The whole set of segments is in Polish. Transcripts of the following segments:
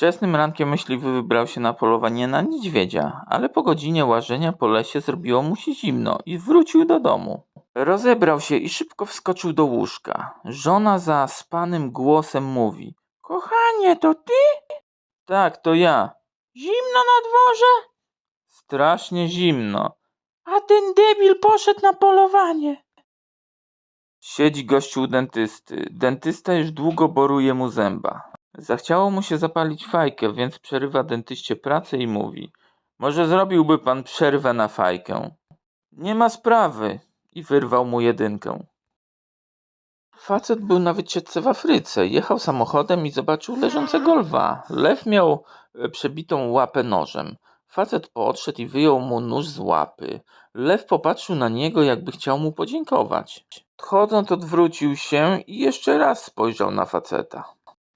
Wczesnym rankiem myśliwy wybrał się na polowanie na niedźwiedzia, ale po godzinie łażenia po lesie zrobiło mu się zimno i wrócił do domu. Rozebrał się i szybko wskoczył do łóżka. Żona za spanym głosem mówi: Kochanie, to ty? Tak, to ja. Zimno na dworze? Strasznie zimno. A ten debil poszedł na polowanie. Siedzi gościu u dentysty. Dentysta już długo boruje mu zęba. Zachciało mu się zapalić fajkę, więc przerywa dentyście pracę i mówi: Może zrobiłby pan przerwę na fajkę? Nie ma sprawy. I wyrwał mu jedynkę. Facet był na wycieczce w Afryce. Jechał samochodem i zobaczył leżącego lwa. Lew miał e, przebitą łapę nożem. Facet podszedł i wyjął mu nóż z łapy. Lew popatrzył na niego, jakby chciał mu podziękować. Odchodząc, odwrócił się i jeszcze raz spojrzał na faceta.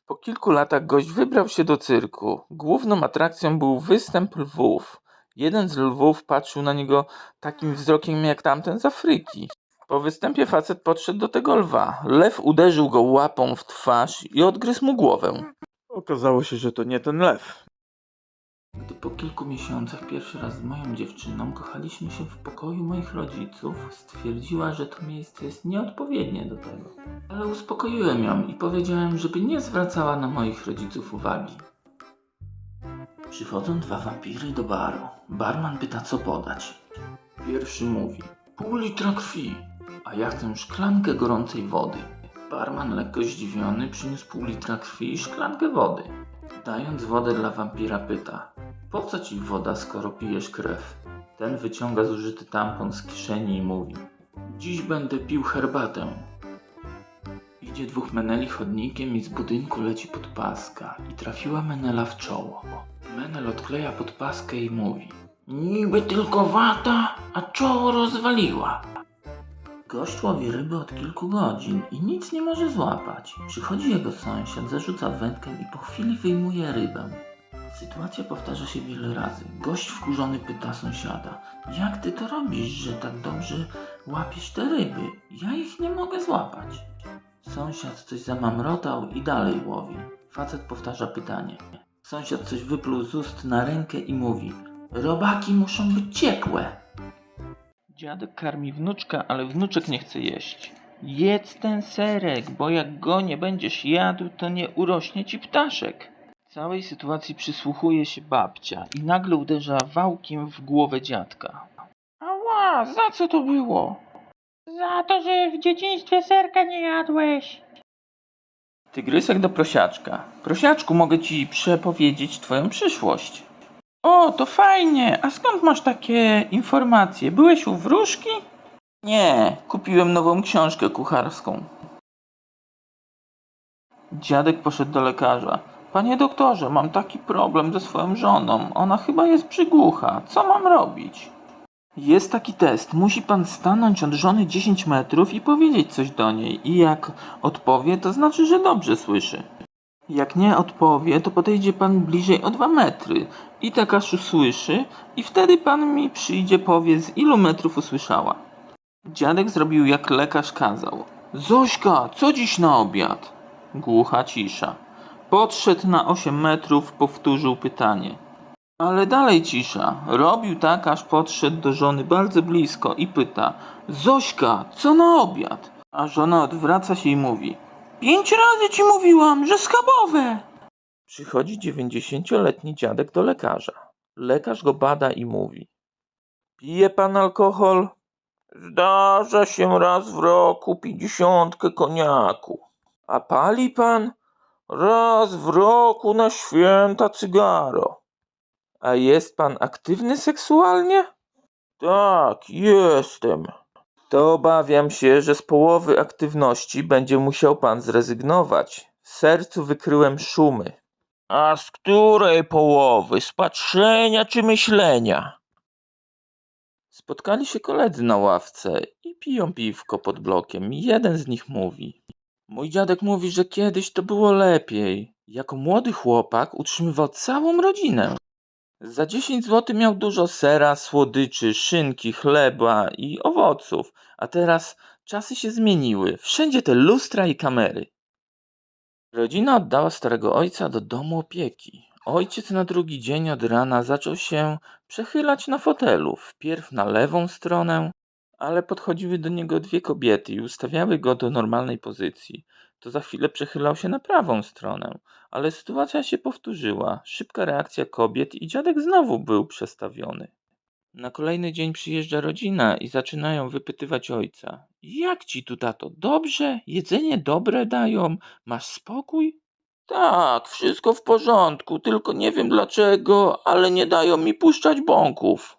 Po kilku latach gość wybrał się do cyrku. Główną atrakcją był występ lwów. Jeden z lwów patrzył na niego takim wzrokiem jak tamten z Afryki. Po występie facet podszedł do tego lwa. Lew uderzył go łapą w twarz i odgryzł mu głowę. Okazało się, że to nie ten lew. Gdy po kilku miesiącach pierwszy raz z moją dziewczyną kochaliśmy się w pokoju moich rodziców, stwierdziła, że to miejsce jest nieodpowiednie do tego. Ale uspokoiłem ją i powiedziałem, żeby nie zwracała na moich rodziców uwagi. Przychodzą dwa wampiry do baru. Barman pyta, co podać. Pierwszy mówi: Pół litra krwi, a ja chcę szklankę gorącej wody. Barman, lekko zdziwiony, przyniósł pół litra krwi i szklankę wody. Dając wodę dla wampira, pyta: Po co ci woda, skoro pijesz krew? Ten wyciąga zużyty tampon z kieszeni i mówi: Dziś będę pił herbatę. Idzie dwóch meneli chodnikiem i z budynku leci podpaska i trafiła menela w czoło. Menel odkleja podpaskę i mówi: Niby tylko wata, a czoło rozwaliła. Gość łowi ryby od kilku godzin i nic nie może złapać. Przychodzi jego sąsiad, zarzuca wędkę i po chwili wyjmuje rybę. Sytuacja powtarza się wiele razy. Gość wkurzony pyta sąsiada: Jak ty to robisz, że tak dobrze łapiesz te ryby? Ja ich nie mogę złapać. Sąsiad coś zamamrotał i dalej łowi. Facet powtarza pytanie. Sąsiad coś wypluł z ust na rękę i mówi: Robaki muszą być ciekłe. Dziadek karmi wnuczka, ale wnuczek nie chce jeść. Jedz ten serek, bo jak go nie będziesz jadł, to nie urośnie ci ptaszek. Całej sytuacji przysłuchuje się babcia i nagle uderza wałkiem w głowę dziadka. Ała, za co to było? Za to, że w dzieciństwie serka nie jadłeś. Tygrysek do prosiaczka. Prosiaczku, mogę ci przepowiedzieć twoją przyszłość. O, to fajnie. A skąd masz takie informacje? Byłeś u wróżki? Nie, kupiłem nową książkę kucharską. Dziadek poszedł do lekarza. Panie doktorze, mam taki problem ze swoją żoną. Ona chyba jest przygłucha. Co mam robić? Jest taki test. Musi pan stanąć od żony 10 metrów i powiedzieć coś do niej. I jak odpowie, to znaczy, że dobrze słyszy. Jak nie odpowie, to podejdzie pan bliżej o 2 metry i tak aż usłyszy i wtedy pan mi przyjdzie powie z ilu metrów usłyszała. Dziadek zrobił jak lekarz kazał. Zośka, co dziś na obiad? Głucha cisza. Podszedł na 8 metrów, powtórzył pytanie. Ale dalej cisza. Robił tak, aż podszedł do żony bardzo blisko i pyta: Zośka, co na obiad? A żona odwraca się i mówi: Pięć razy ci mówiłam, że schabowe! Przychodzi dziewięćdziesięcioletni dziadek do lekarza. Lekarz go bada i mówi: Pije pan alkohol? Zdarza się raz w roku pięćdziesiątkę koniaku. A pali pan? Raz w roku na święta cygaro. A jest pan aktywny seksualnie? Tak, jestem. To obawiam się, że z połowy aktywności będzie musiał pan zrezygnować. W sercu wykryłem szumy. A z której połowy? Z patrzenia czy myślenia? Spotkali się koledzy na ławce i piją piwko pod blokiem. Jeden z nich mówi: Mój dziadek mówi, że kiedyś to było lepiej. Jako młody chłopak utrzymywał całą rodzinę. Za 10 zł miał dużo sera, słodyczy, szynki, chleba i owoców, a teraz czasy się zmieniły. Wszędzie te lustra i kamery. Rodzina oddała starego ojca do domu opieki. Ojciec na drugi dzień od rana zaczął się przechylać na fotelu, wpierw na lewą stronę, ale podchodziły do niego dwie kobiety i ustawiały go do normalnej pozycji. To za chwilę przechylał się na prawą stronę, ale sytuacja się powtórzyła. Szybka reakcja kobiet i dziadek znowu był przestawiony. Na kolejny dzień przyjeżdża rodzina i zaczynają wypytywać ojca. Jak ci tu, tato? Dobrze? Jedzenie dobre dają? Masz spokój? Tak, wszystko w porządku, tylko nie wiem dlaczego, ale nie dają mi puszczać bąków.